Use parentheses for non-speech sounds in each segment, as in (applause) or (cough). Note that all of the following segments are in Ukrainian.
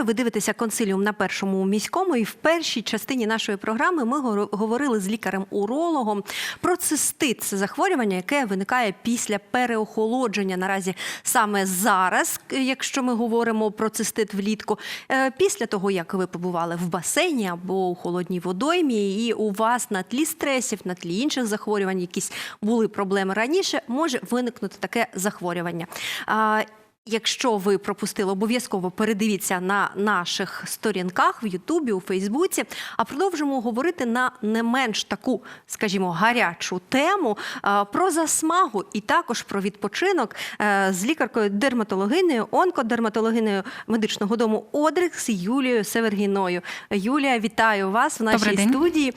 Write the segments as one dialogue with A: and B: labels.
A: Нагадаю, ви дивитеся консиліум на першому міському, і в першій частині нашої програми ми говорили з лікарем-урологом про цистит. Це захворювання, яке виникає після переохолодження. Наразі саме зараз, якщо ми говоримо про цистит влітку, Е, після того як ви побували в басейні або у холодній водоймі, і у вас на тлі стресів, на тлі інших захворювань, якісь були проблеми раніше, може виникнути таке захворювання. Якщо ви пропустили, обов'язково передивіться на наших сторінках в Ютубі, у Фейсбуці. А продовжимо говорити на не менш таку, скажімо, гарячу тему про засмагу і також про відпочинок е, з лікаркою дерматологинею, онкодерматологинею медичного дому Одрикс Юлією Севергіною. Юлія, вітаю вас в нашій
B: Добрий день.
A: студії.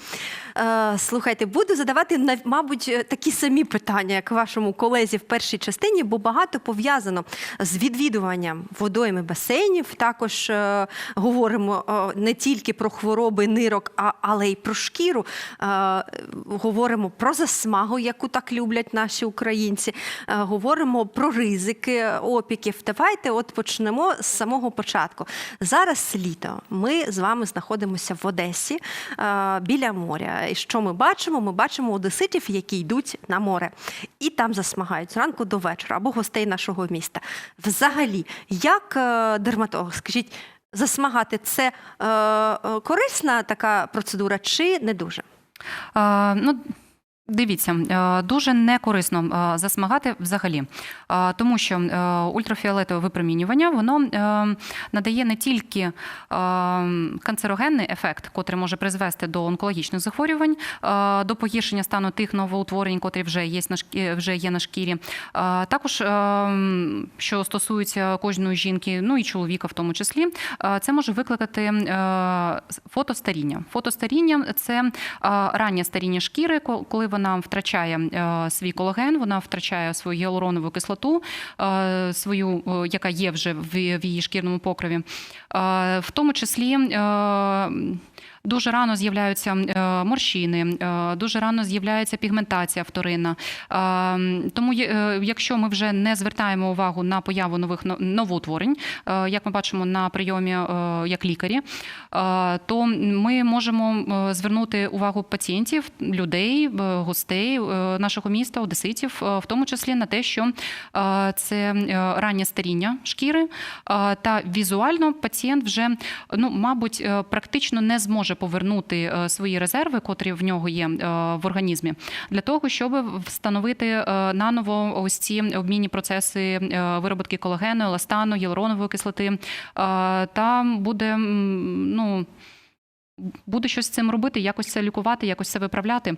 A: Е, Слухайте, буду задавати мабуть такі самі питання, як вашому колезі в першій частині, бо багато пов'язано з відвідуванням водойми басейнів. Також е, говоримо е, не тільки про хвороби нирок, а але й про шкіру. Е, говоримо про засмагу, яку так люблять наші українці. Е, говоримо про ризики опіків. Давайте от почнемо з самого початку. Зараз літо. Ми з вами знаходимося в Одесі е, біля моря. І що ми бачимо? Ми бачимо одеситів, які йдуть на море, і там засмагають зранку до вечора або гостей нашого міста. Взагалі, як е, дерматолог, скажіть, засмагати це е, е, корисна така процедура чи не дуже?
B: Ну, Дивіться, е, дуже некорисно е, засмагати взагалі, Е, тому що ультрафіолетове випромінювання воно надає не тільки канцерогенний ефект, котрий може призвести до онкологічних захворювань, до погіршення стану тих новоутворень, котрі вже є вже є на шкірі. Також, що стосується кожної жінки, ну і чоловіка в тому числі, це може викликати фотостаріння. Фотостаріння це раннє старіння шкіри, ко- коли вона втрачає е, свій колаген, вона втрачає свою гіалуронову кислоту, е, свою, е, яка є вже в її шкірному покриві, В тому числі Дуже рано з'являються е, морщини, е, дуже рано з'являється пігментація вторинна. Е, Тому, якщо ми вже не звертаємо увагу на появу нових новоутворень, як ми бачимо на прийомі як лікарі, то ми можемо звернути увагу пацієнтів, людей, гостей нашого міста, одеситів, в тому числі на те, що це раннє старіння шкіри, та візуально пацієнт вже, ну, мабуть, практично не зможе повернути е, свої резерви, котрі в нього є е, в організмі, для того, щоб встановити е, наново ось ці обмінні процеси вироботки колагену, еластану, гіалуронової кислоти, Там буде ну. Буде щось з цим робити, якось це лікувати, якось це виправляти.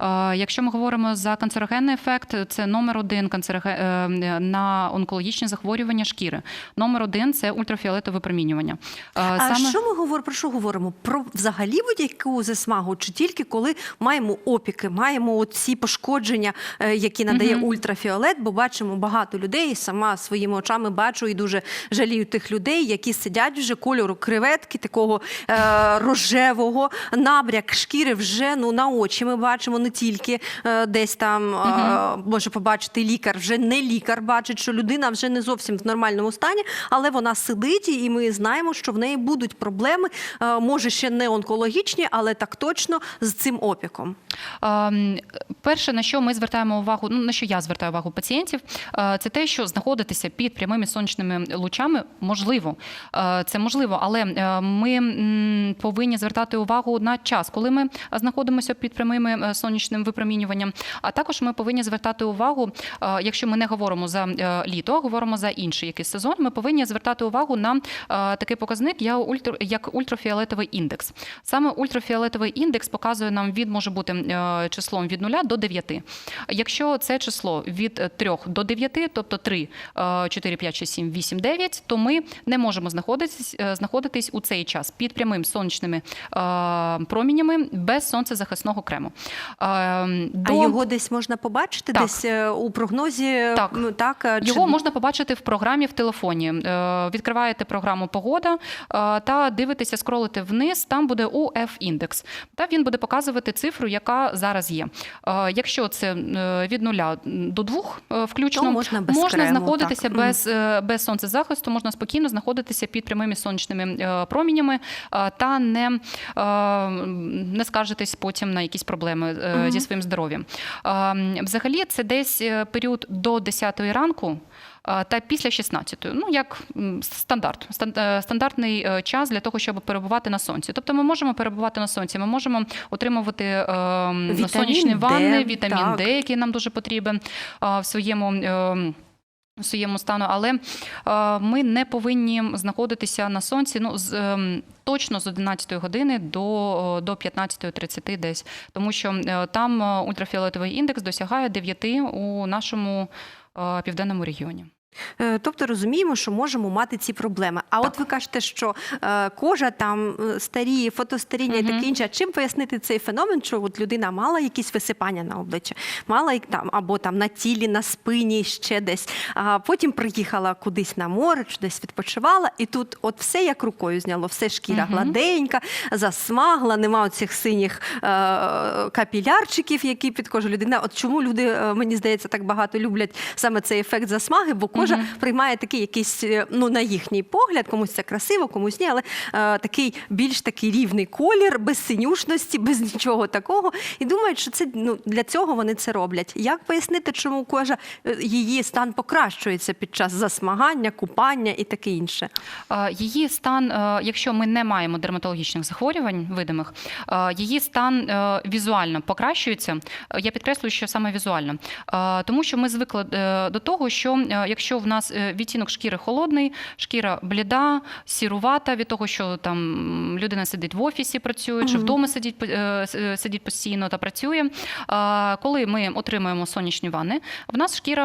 B: Е, Якщо ми говоримо за канцерогенний ефект, це номер один канцероге... е, на онкологічні захворювання шкіри. Номер один це ультрафіолетове випромінювання. Е,
A: А що ми говоримо? Про що говоримо? Про взагалі будь-яку засмагу, чи тільки коли маємо опіки, маємо ці пошкодження, які надає
B: Мгм.
A: ультрафіолет, бо бачимо багато людей, сама своїми очами бачу і дуже жалію тих людей, які сидять вже кольору креветки, такого е, рожевого, набряк шкіри вже ну на очі. Ми бачимо не тільки е, десь там е, може побачити лікар, вже не лікар бачить, що людина вже не зовсім в нормальному стані, але вона сидить, і ми знаємо, що в неї будуть проблеми, е, може ще не онкологічні, але так точно з цим опіком.
B: Ем, Перше, на що ми звертаємо увагу, ну на що я звертаю увагу пацієнтів, е, це те, що знаходитися під прямими сонячними лучами можливо. Е, Це можливо, але ми повинні звертати увагу на час, коли ми знаходимося під прямим е, сонячним випромінюванням. А також ми повинні звертати увагу, е, якщо ми не говоримо за е, літо, а говоримо за інший якийсь сезон. Ми повинні звертати увагу на такий показник, як ультра- як ультрафіолетовий індекс. Саме ультрафіолетовий індекс показує нам від може бути числом від 0 до 9. Якщо це число від 3 до 9, тобто 3, е, 4, 5, 6, 7, 8, 9, то ми не можемо знаходитись, знаходитись у цей час під прямим сонячними промінями без сонцезахисного крему. Е,
A: А його десь можна побачити?
B: Так.
A: Десь е, у прогнозі?
B: Так.
A: Ну, так чи-
B: Його можна побачити в програмі в телефоні. Е, Відкриваєте програму Погода е, та дивитеся, скролите вниз. Там буде УФ-індекс. Та він буде показувати цифру, яка зараз є. Е, Якщо це е, від нуля до двох е, включно,
A: То можна без крему,
B: знаходитися
A: так.
B: без, е, без сонцезахисту, можна спокійно знаходитися під прямими сонячними е, промінями е, та не, е, не скаржитись потім на якісь проблеми е,
A: Мгм.
B: зі своїм здоров'ям. Е, Взагалі, це десь е, період до 10 ранку. е, Та після 16, ну як стандарт, е, стандартний е, час для того, щоб перебувати на сонці. Тобто ми можемо перебувати на сонці, ми можемо отримувати е,
A: Вітамін
B: сонячні ванни, вітамін
A: так.
B: Д, який нам дуже потрібен е, в своєму. Своєму стану, але е, ми не повинні знаходитися на сонці ну, з, ем, точно з 11 години до, до 15.30 десь, тому що е, там е, ультрафіолетовий індекс досягає 9 у нашому південному регіоні.
A: Е, Тобто розуміємо, що можемо мати ці проблеми. А от ви кажете, що е, кожа там е, старіє, фотостаріння і таке інше. Чим пояснити цей феномен, що от людина мала якісь висипання на обличчі, мала їх там або там на тілі, на спині, ще десь. А потім приїхала кудись на море, чи десь відпочивала, і тут от все як рукою зняло, все шкіра
B: Мгм.
A: гладенька, засмагла, нема оцих синіх е, капілярчиків, які під кожу людина. От чому люди, мені здається, так багато люблять саме цей ефект засмаги, бо кожа приймає такий якийсь, е, ну на їхній погляд, комусь це красиво, комусь ні, але е, такий більш такий рівний колір, без синюшності, без нічого такого. І думають, що це ну для цього вони це роблять. Як пояснити, чому кожа е, її стан покращується під час засмагання, купання і таке інше?
B: Е, Її стан, е, якщо ми не маємо дерматологічних захворювань видимих, е, її стан е, візуально покращується. Я підкреслюю, що саме візуально, Е, тому що ми звикли е, до того, що е, якщо в нас е, відтінок шкіри холодний, шкіра бліда, сірувата від того, що там людина сидить в офісі, працює, чи вдома сидить е, е, сидить постійно та працює. Коли ми отримуємо сонячні ванни, в нас шкіра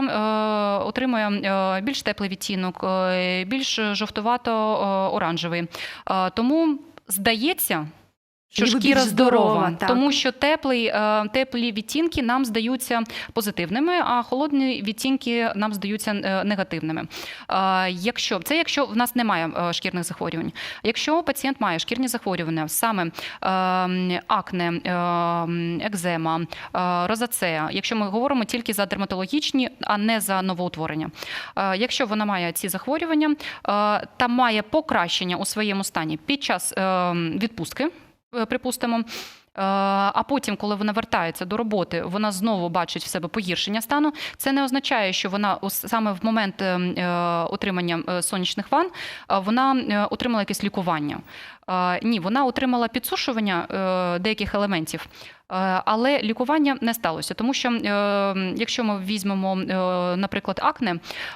B: отримує більш теплий відтінок, більш жовтувато-оранжевий. Е, Тому здається. Що
A: Ніби
B: шкіра
A: здорова, так.
B: тому що теплий, е, теплі відтінки нам здаються позитивними, а холодні відтінки нам здаються е, негативними. Е, Якщо це якщо в нас немає шкірних захворювань, якщо пацієнт має шкірні захворювання, саме е, акне, е, екзема, розацея, якщо ми говоримо тільки за дерматологічні, а не за новоутворення. Якщо вона має ці захворювання та має покращення у своєму стані під час е, відпустки, припустимо. е, А потім, коли вона вертається до роботи, вона знову бачить в себе погіршення стану. Це не означає, що вона саме в момент е, е, отримання е, сонячних ванн е, вона е, отримала якесь лікування. Е, Ні, вона отримала підсушування е, деяких елементів, е, але лікування не сталося, тому що е, якщо ми візьмемо, е, наприклад, акне,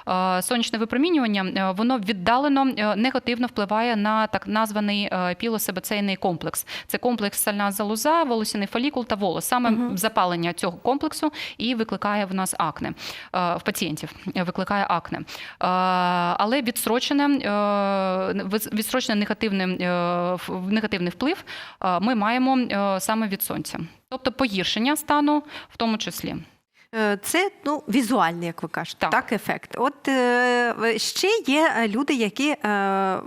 B: е, сонячне випромінювання, е, воно віддалено е, негативно впливає на так названий е, пілосебацейний комплекс. Це комплекс сальна залоза, волосяний фолікул та волос. Саме
A: Мгм.
B: запалення цього комплексу і викликає в нас акне е, в пацієнтів. е, Викликає акне. Е, Але відсрочене, е, відсрочене негативне, е, негативний вплив е, ми маємо е, саме від сонця. Тобто погіршення стану в тому числі.
A: Е, Це ну візуальний, як ви кажете, так,
B: Так.
A: ефект. От е, ще є люди, які. Е,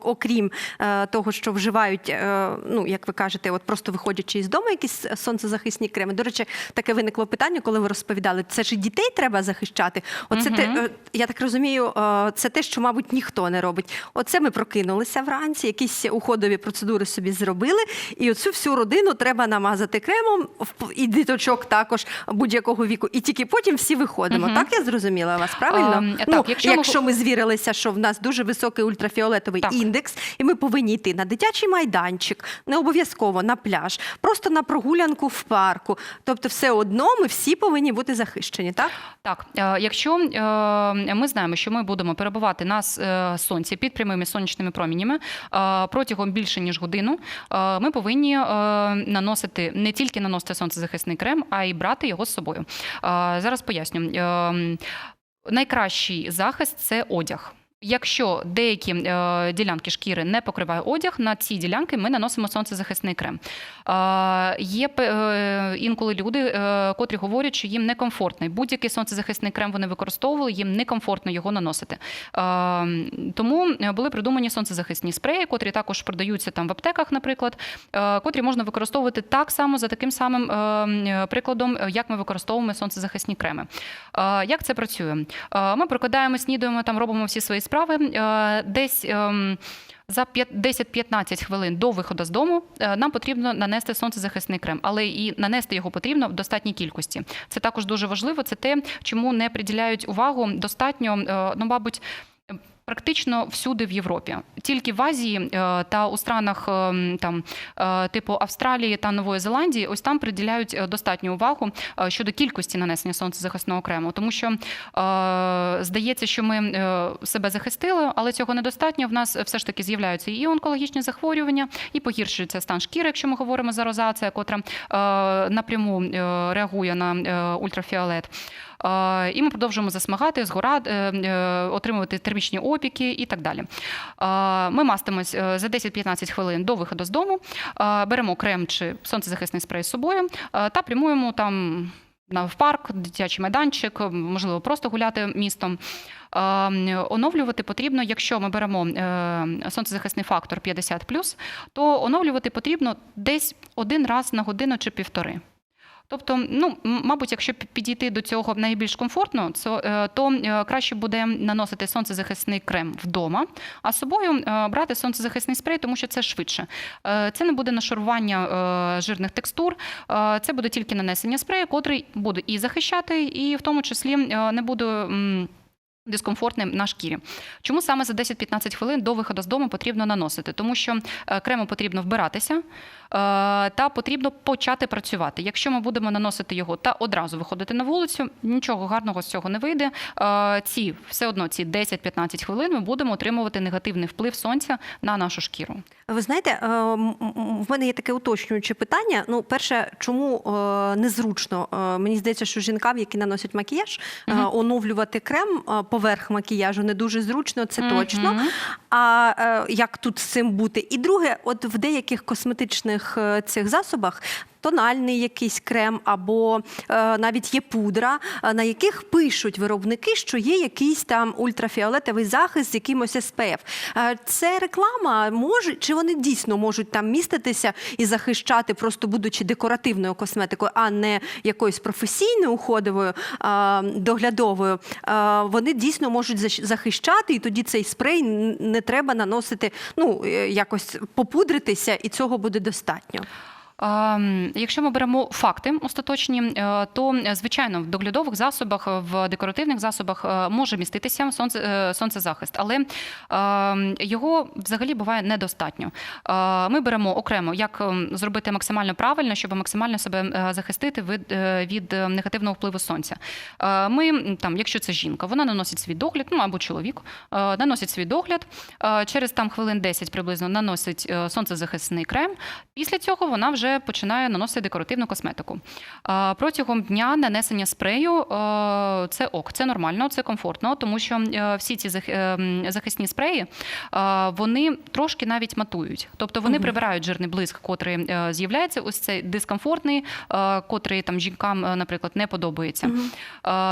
A: Окрім е, того, що вживають, е, ну як ви кажете, от просто виходячи із дому, якісь сонцезахисні креми. До речі, таке виникло питання, коли ви розповідали, це ж і дітей треба захищати. Оце те, е, я так розумію, це те, що, мабуть, ніхто не робить. Оце ми прокинулися вранці, якісь уходові процедури собі зробили, і оцю всю родину треба намазати кремом, і діточок також будь-якого віку. І тільки потім всі виходимо.
B: Мгм.
A: Так я зрозуміла вас, правильно?
B: Ем,
A: ну,
B: так, якщо
A: якщо,
B: ми-
A: ми... звірилися, що в нас дуже високий ультрафіолетовий
B: Так.
A: індекс, і ми повинні йти на дитячий майданчик, не обов'язково на пляж, просто на прогулянку в парку. Тобто, все одно ми всі повинні бути захищені, так?
B: Так, е, якщо е, ми знаємо, що ми будемо перебувати на е, сонці під прямими сонячними промінями протягом більше ніж годину, ми повинні наносити не тільки наносити сонцезахисний крем, а й брати його з собою. Зараз поясню. Найкращий захист це одяг. Якщо деякі е, ділянки шкіри не покриває одяг, на ці ділянки ми наносимо сонцезахисний крем. Е, є е, інколи люди, е, котрі говорять, що їм некомфортний. Будь-який сонцезахисний крем вони використовували, їм некомфортно його наносити. Е, тому е, були придумані сонцезахисні спреї, котрі також продаються там в аптеках, наприклад, е, котрі можна використовувати так само за таким самим е, прикладом, е, як ми використовуємо сонцезахисні креми. Е, Як це працює? Е, Ми прокидаємо, снідуємо, там робимо всі свої справи. Е, Десь ем, за п'ят- 10-15 хвилин до виходу з дому е, нам потрібно нанести сонцезахисний крем, але і нанести його потрібно в достатній кількості. Це також дуже важливо. Це те, чому не приділяють увагу достатньо, е, ну, мабуть. Практично всюди в Європі, тільки в Азії е, та у странах е, там е, типу Австралії та Нової Зеландії, ось там приділяють достатню увагу щодо кількості нанесення сонцезахисного крему, тому що здається, що ми себе захистили, але цього недостатньо. В нас все ж таки з'являються і онкологічні захворювання, і погіршується стан шкіри, якщо ми говоримо за розація, котра напряму реагує на ультрафіолет. Е, І ми продовжуємо засмагати, згорати, е, е, отримувати термічні опіки і так далі. Ми мастимось за 10-15 хвилин до виходу з дому, беремо крем чи сонцезахисний спрей з собою та прямуємо там. В парк, дитячий майданчик, можливо, просто гуляти містом. Оновлювати потрібно, якщо ми беремо сонцезахисний фактор 50+, то оновлювати потрібно десь один раз на годину чи півтори. Тобто, ну, мабуть, якщо підійти до цього найбільш комфортно, е, то е, краще буде наносити сонцезахисний крем вдома, а з собою е, брати сонцезахисний спрей, тому що це швидше. Це не буде нашарування жирних текстур, це буде тільки нанесення спрею, котрий буде і захищати, і в тому числі не буде. Дискомфортним на шкірі. Чому саме за 10-15 хвилин до виходу з дому потрібно наносити? Тому що е, крему потрібно вбиратися е, та потрібно почати працювати. Якщо ми будемо наносити його та одразу виходити на вулицю, нічого гарного з цього не вийде. Е, Ці все одно ці 10-15 хвилин ми будемо отримувати негативний вплив сонця на нашу шкіру.
A: Ви знаєте, в мене є таке уточнююче питання. Ну, перше, чому незручно? Мені здається, що жінкам, які наносять макіяж,
B: Мгм.
A: оновлювати крем поверх макіяжу не дуже зручно, це точно.
B: Мгм.
A: А е, як тут з цим бути? І друге, от в деяких косметичних е, цих засобах. Тональний якийсь крем або е, навіть є пудра, е, на яких пишуть виробники, що є якийсь там ультрафіолетовий захист з якимось SPF. Е, це реклама може, чи вони дійсно можуть там міститися і захищати, просто будучи декоративною косметикою, а не якоюсь професійною уходовою доглядовою. Вони дійсно можуть захищати, і тоді цей спрей не треба наносити, ну якось попудритися, і цього буде достатньо.
B: Якщо ми беремо факти остаточні, е, то звичайно в доглядових засобах, в декоративних засобах е, може міститися сонце, е, сонцезахист, але його взагалі буває недостатньо. Ми беремо окремо, як зробити максимально правильно, щоб максимально себе захистити від, від негативного впливу сонця. Ми там, якщо це жінка, вона наносить свій догляд, ну або чоловік, наносить свій догляд. Через там хвилин 10 приблизно наносить сонцезахисний крем. Після цього вона вже починає наносити декоративну косметику. Протягом дня нанесення спрею це ок, це нормально, це комфортно, тому що е, всі ці е, захисні спреї вони трошки навіть матують. Тобто вони прибирають жирний блиск, котрий е, з'являється. Ось цей дискомфортний, котрий там жінкам, наприклад, не подобається.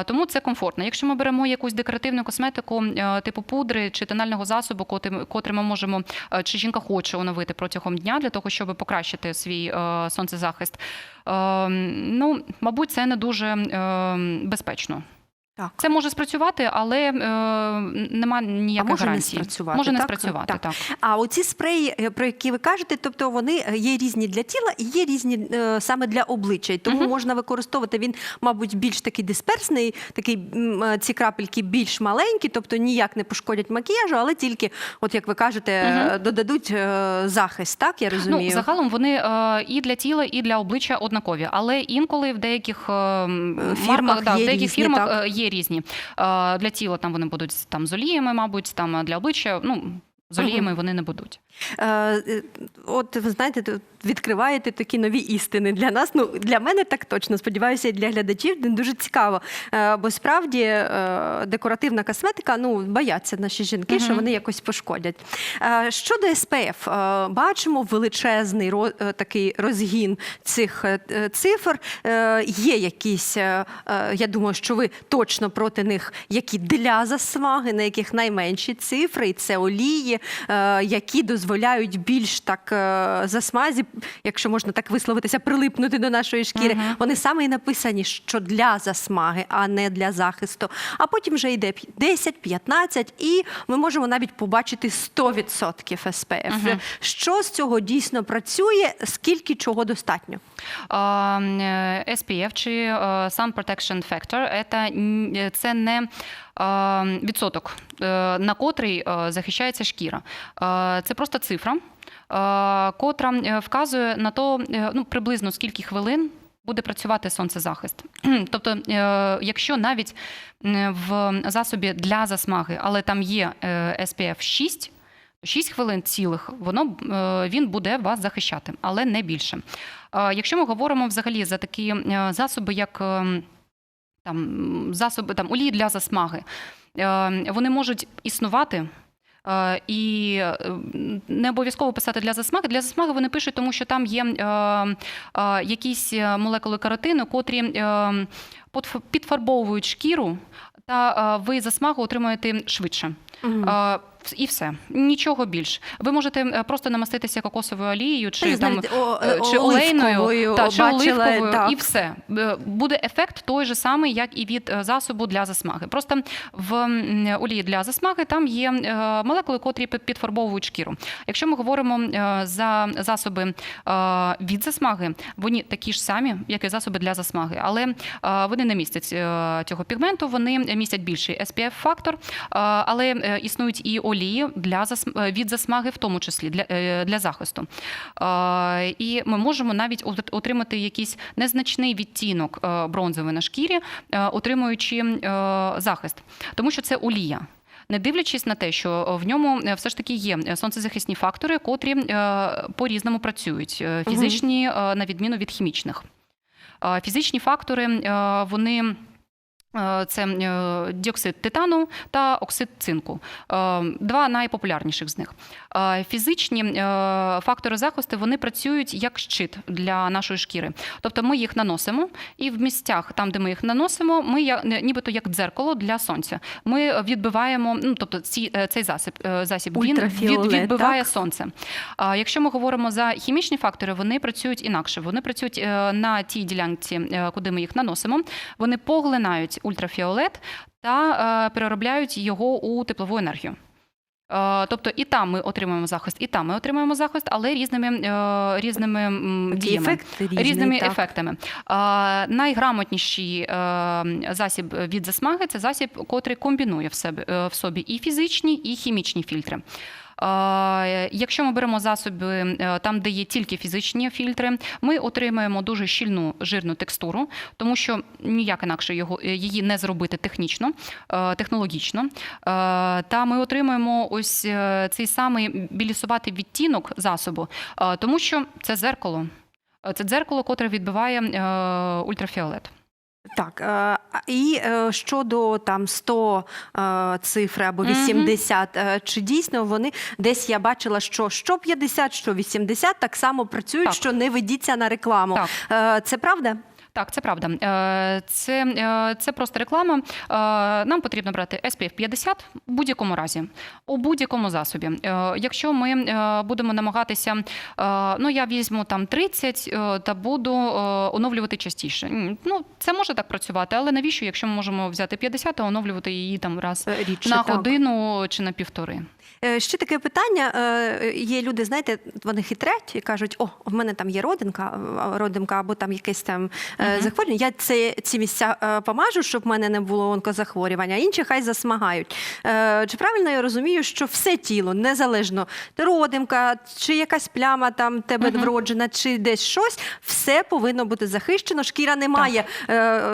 B: Тому це комфортно. Якщо ми беремо якусь декоративну косметику, типу пудри чи тонального засобу, котрий, ми можемо, чи жінка хоче оновити протягом дня для того, щоб покращити свій е, сонцезахист, е, ну, мабуть, це не дуже е, безпечно.
A: Так.
B: Це може спрацювати, але е, нема
A: А
B: ніяких
A: може не спрацювати,
B: Може не спрацювати,
A: Так.
B: так.
A: А оці спреї, е, про які ви кажете, тобто вони е, є різні для тіла і є різні е, саме для обличчя. І тому
B: Мгм.
A: можна використовувати він, мабуть, більш такий дисперсний, такий е, ці крапельки більш маленькі, тобто ніяк не пошкодять макіяжу, але тільки, от як ви кажете, е, додадуть е, захист. Так я розумію.
B: Ну, загалом вони е, і для тіла, і для обличчя однакові, але інколи в деяких е,
A: фірмах
B: марках, да, в
A: є
B: деяких
A: різні,
B: фірмах
A: так.
B: Є різні. Е, Для тіла там вони будуть там з оліями, мабуть, там для обличчя, ну з оліями вони не будуть.
A: Е, е, От ви знаєте, відкриваєте такі нові істини для нас. Ну для мене так точно. Сподіваюся, і для глядачів дуже цікаво. Е, Бо справді декоративна косметика, ну бояться наші жінки, що вони якось пошкодять. Щодо СПФ, бачимо величезний такий розгін цих цифр. Є якісь, я думаю, що ви точно проти них, які для засмаги, на яких найменші цифри, і це олії, які дозволяють більш так е, засмазі, якщо можна так висловитися, прилипнути до нашої шкіри. Вони саме і написані, що для засмаги, а не для захисту. А потім вже йде 10, 15, і ми можемо навіть побачити 100% SPF. Що з цього дійсно працює? Скільки чого достатньо?
B: Е, SPF чи е, Sun Protection Factor це, це не е, відсоток, е, на котрий е, захищається шкіра. Е, Це просто цифра, е, котра е, вказує на то, е, ну, приблизно скільки хвилин. Буде працювати сонцезахист. (clears throat) Тобто, е, якщо навіть в засобі для засмаги, але там є е, SPF 6, 6 хвилин цілих, воно е, він буде вас захищати, але не більше. Е, Якщо ми говоримо взагалі за такі е, засоби, як там засоби там олії для засмаги, вони можуть існувати. І не обов'язково писати для засмаги. Для засмаги вони пишуть, тому що там є якісь молекули каротину, котрі підфарбовують шкіру, та ви засмагу отримуєте швидше. Е, І все, нічого більш. Ви можете е, просто намаститися кокосовою олією чи
A: Я
B: там
A: о,
B: е,
A: о,
B: чи олейною, та, чи
A: бачила,
B: оливковою,
A: так.
B: і все. Е, Буде ефект той же самий, як і від е, засобу для засмаги. Просто в олії для засмаги там є е, молекули, котрі підфарбовують шкіру. Якщо ми говоримо е, за засоби е, від засмаги, вони такі ж самі, як і засоби для засмаги, але е, вони не містять е, цього пігменту, вони містять більший SPF-фактор, але е, існують і олії для е, від засмаги, в тому числі для, е, для захисту. Е, І ми можемо навіть отримати якийсь незначний відтінок бронзовий на шкірі, отримуючи захист, тому що це олія. Не дивлячись на те, що в ньому все ж таки є сонцезахисні фактори, котрі е, по-різному працюють, фізичні, на відміну від хімічних. Фізичні фактори вони. Е, Це е, діоксид титану та оксид цинку. Е, Два найпопулярніших з них. Фізичні фактори захисту вони працюють як щит для нашої шкіри. Тобто ми їх наносимо, і в місцях, там, де ми їх наносимо, ми нібито як дзеркало для сонця. Ми відбиваємо, ну тобто ці, цей засіб, засіб він відбиває
A: так?
B: сонце. А якщо ми говоримо за хімічні фактори, вони працюють інакше. Вони працюють на тій ділянці, куди ми їх наносимо. Вони поглинають ультрафіолет та е, переробляють його у теплову енергію. Е, Тобто і там ми отримуємо захист, і там ми отримуємо захист, але різними, е, різними діями.
A: ефект різний,
B: Різними
A: так.
B: ефектами. Найграмотніший засіб від засмаги це засіб, котрий комбінує в, себе, в собі і фізичні, і хімічні фільтри. Якщо ми беремо засоби е, там, де є тільки фізичні фільтри, ми отримаємо дуже щільну жирну текстуру, тому що ніяк інакше його е, її не зробити технічно, е, технологічно. Та ми отримуємо ось цей самий білісуватий відтінок засобу, тому що це зеркало. Це дзеркало, котре відбиває ультрафіолет.
A: Так, е, і е, щодо там 100 е, цифри або 80, mm -hmm. чи дійсно вони десь я бачила, що що 50, що 80 так само працюють,
B: Так.
A: що не ведіться на рекламу.
B: Так.
A: Це правда?
B: Так, це правда. Е, Це, е, це просто реклама. Е, Нам потрібно брати SPF 50 в будь-якому разі, у будь-якому засобі. Якщо ми будемо намагатися, ну я візьму там 30 е, та буду оновлювати частіше. Ну, це може так працювати, але навіщо, якщо ми можемо взяти 50, а оновлювати її там раз
A: Рідше,
B: на
A: так.
B: годину чи на півтори?
A: Е, Ще таке питання. Е, Є люди, знаєте, вони хитрять і кажуть, о, в мене там є родинка, родинка або там якесь там е, захворювань. Я це, ці місця помажу, щоб в мене не було онкозахворювання, а інші хай засмагають. Чи правильно я розумію, що все тіло, незалежно ти родимка, чи якась пляма там тебе вроджена, чи десь щось, все повинно бути захищено. Шкіра не має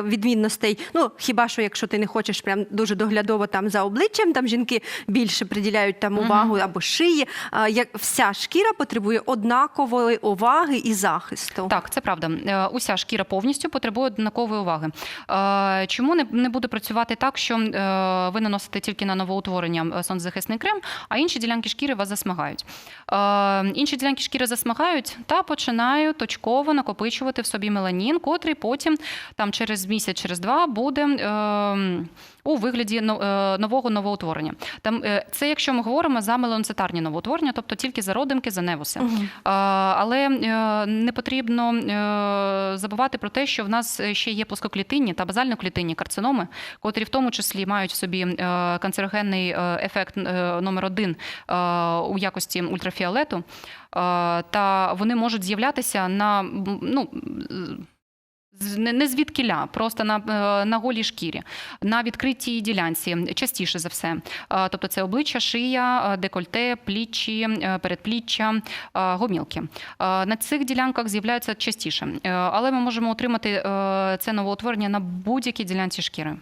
A: відмінностей. Ну хіба що якщо ти не хочеш прям дуже доглядово там за обличчям, там жінки більше приділяють там увагу або шиї. Як вся шкіра потребує однакової уваги і захисту.
B: Так, це правда. Е, Уся шкіра повністю потребує однакової уваги. Е, Чому не, буде працювати так, що е, ви наносите тільки на новоутворення сонцезахисний крем, а інші ділянки шкіри вас засмагають? Інші ділянки шкіри засмагають та починають точково накопичувати в собі меланін, котрий потім там через місяць, через два буде. У вигляді е, нового новоутворення. Там е, це якщо ми говоримо за меланоцитарні новоутворення, тобто тільки за родимки, за невуси. А, Але е, не потрібно забувати про те, що в нас ще є плоскоклітинні та базальноклітинні карциноми, котрі в тому числі мають в собі канцерогенний ефект номер один у якості ультрафіолету. Та вони можуть з'являтися на ну. Не, не звідкіля, просто на, е, на голій шкірі, на відкритій ділянці, частіше за все. Е, Тобто це обличчя, шия, е, декольте, плічі, е, передпліччя, гомілки. На цих ділянках з'являються частіше, але ми можемо отримати це новоутворення на будь-якій ділянці шкіри.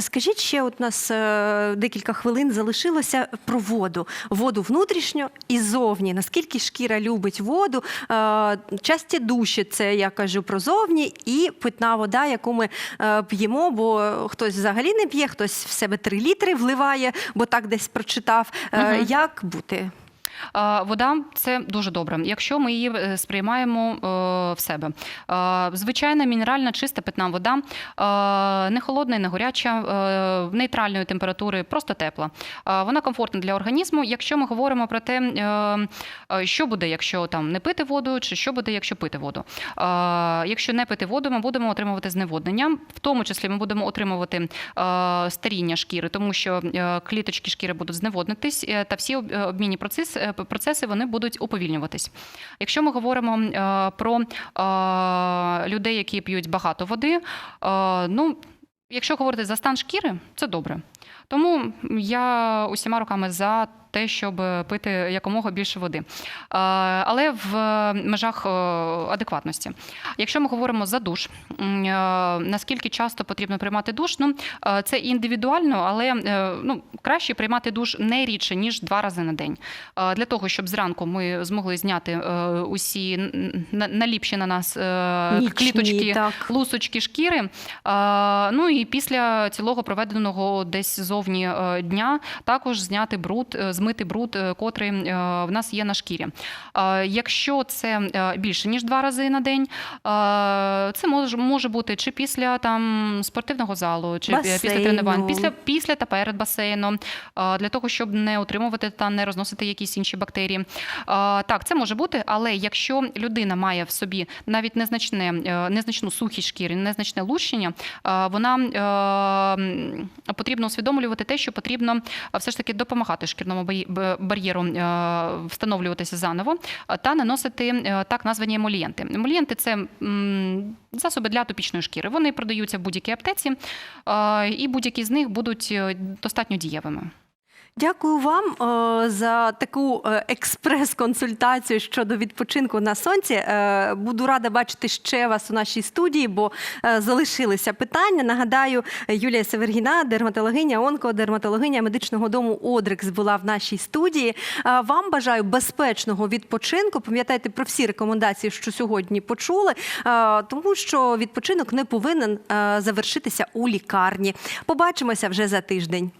A: Скажіть ще, от у нас е, декілька хвилин залишилося про воду. Воду внутрішньо і зовні. Наскільки шкіра любить воду? Е, часті душі, це я кажу про зовні, і питна вода, яку ми е, п'ємо, бо хтось взагалі не п'є, хтось в себе три літри вливає, бо так десь прочитав. Е,
B: Мгм.
A: Як бути?
B: Вода це дуже добре, якщо ми її е, сприймаємо е, в себе. Звичайна мінеральна чиста питна вода, не холодна, не горяча, е, нейтральної температури, просто тепла. Вона комфортна для організму. Якщо ми говоримо про те, що буде, якщо там не пити воду, чи що буде, якщо пити воду. Якщо не пити воду, ми будемо отримувати зневоднення, в тому числі ми будемо отримувати старіння шкіри, тому що кліточки шкіри будуть зневоднитись, та всі обмінні процеси, процеси вони будуть уповільнюватись. Якщо ми говоримо е, про е, людей, які п'ють багато води, е, ну якщо говорити за стан шкіри, це добре. Тому я усіма руками за те, щоб пити якомога більше води, Е, але в межах е, адекватності. Якщо ми говоримо за душ, е, наскільки часто потрібно приймати душ, ну е, це індивідуально, але е, ну краще приймати душ не рідше ніж два рази на день. Е, Для того, щоб зранку ми змогли зняти е, усі наліпші на нас е,
A: Нічні,
B: кліточки,
A: так.
B: лусочки шкіри. Ну і після цілого проведеного десь зовні е, дня також зняти бруд, е, змити бруд, е, котрий е, в нас є на шкірі. Якщо це е, більше ніж два рази на день, це може, може бути чи після там спортивного залу, чи е, після
A: Басейну.
B: тренувань, після, після та перед басейном, для того, щоб не отримувати та не розносити якісь інші бактерії. Так, це може бути, але якщо людина має в собі навіть незначне, незначну сухість шкіри, незначне лущення, вона потрібно усвідомлювати те, що потрібно все ж таки допомагати шкірному бар'єру е, встановлюватися заново е, та наносити е, так названі емолієнти. Емолієнти це засоби для топічної шкіри. Вони продаються в будь-якій аптеці, і будь-які з них будуть достатньо дієвими.
A: Дякую вам е, за таку е, експрес-консультацію щодо відпочинку на сонці. Е, буду рада бачити ще вас у нашій студії, бо залишилися питання. Нагадаю, Юлія Севергіна, дерматологиня, онкодерматологиня медичного дому Одрекс була в нашій студії. Вам бажаю безпечного відпочинку. Пам'ятайте про всі рекомендації, що сьогодні почули, тому що відпочинок не повинен завершитися у лікарні. Побачимося вже за тиждень.